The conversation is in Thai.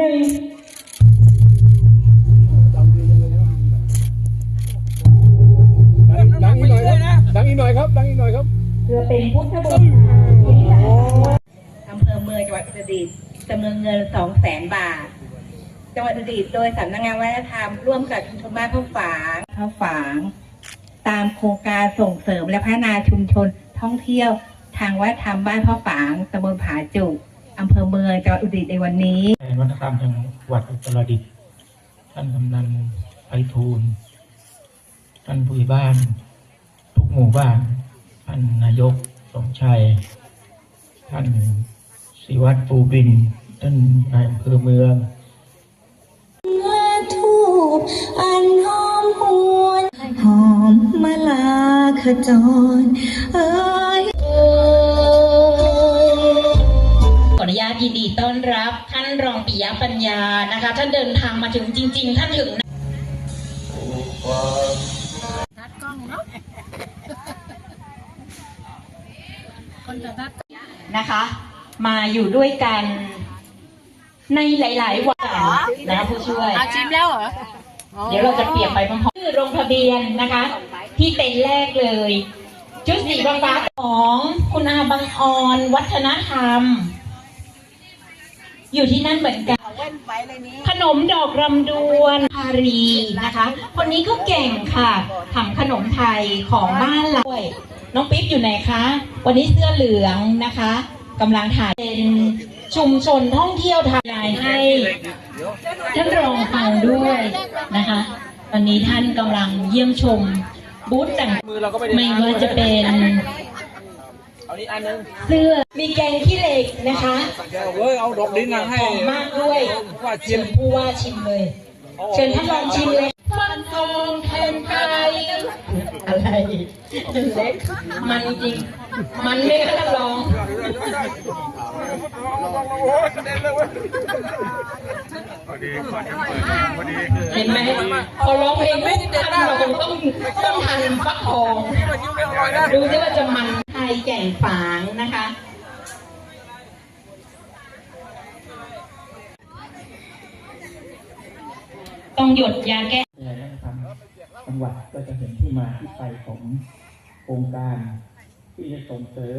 นึ่งดังอีกหน่อยครับดังอีกหน่อยครับดังอีกหน่อยครับเพื่อเป็นพุทธบูชาอำเภอเมืองจังหวัดอุตรดิตถ์จำนวนเงินสองแสนบาท จังหวัดอุตรดิตถ์โดยสำนักงานวัฒนธรรมร่วมกับชุมชนบ้านข้าวฝางข้าวฝาง ตามโครงการส่งเสริมและพัฒนาชุมชนท่องเที่ยว ทางวัฒนธรรมบ้านข้าวฝางตำบลผาจุก อำเภอเมืองจังหวัดอุตรดิตถ์ในวันนี้แทนวัฒนธรรมจังหวัดอุตรดิตถ์ท่านกำนันไพฑูรย์ท่านผู้ใหญ่บ้าน ทุกหมู่บ้าน ท่านนายกสมชัย ท่านศิวัตรปูบิน ท่านนายอำเภอเมืองและทูบอันหอมหวนหอมมาลาขจรเอ้ยเอ้ ยินดีต้อนรับท่านรองปิยะปัญญานะคะ ท่านเดินทางมาถึงจริง ๆ ท่านถึงนะคะ มาอยู่ด้วยกันในหลาย ๆ วันนะคะผู้ช่วยชิมแล้วเหรอเดี๋ยวเราจะเปรียบไปพร้อมๆชื่อลงทะเบียนนะคะ ที่เต็นท์แรกเลย ชุดสีฟ้าๆของคุณอาบังออน วัฒนธรรม อยู่ที่นั่นเหมือนกันขนมดอกรำดวนพารีนะคะ คนนี้ก็เก่งค่ะทำขนมไทยของบ้านเราด้วยน้องปิ๊บอยู่ไหนคะ วันนี้เสื้อเหลืองนะคะกำลังถ่ายเป็นชุมชนท่องเที่ยวไทยให้ท่านรองฟังด้วยนะคะ วันนี้ท่านกำลังเยี่ยมชมบูธต่างมือเราก็ไม่ได้ไม่ว่าจะเป็น เอานี้อันนึงเสื้อมีแกงขี้เหล็กนะคะเอาเว้ยเอาดอกดินมาให้หอมมากด้วยว่าชิเชิมญผู้ว่าชิมเลย เชิญท่านลองชิมเลยฟันทองแทนไทยอะไรเล็กมันจริง มันไม่กล้าลองเห็นไหมพอร้องเพลงไม่ทันเราคงต้องต้องทันฟักทองดูสิว่าจะมันไท ยแก่งฝางนะคะ ต้องหยดยาแก้จังหวัดก็จะเห็นที่มาที่ไปของโครงการที่จะส่งเสริม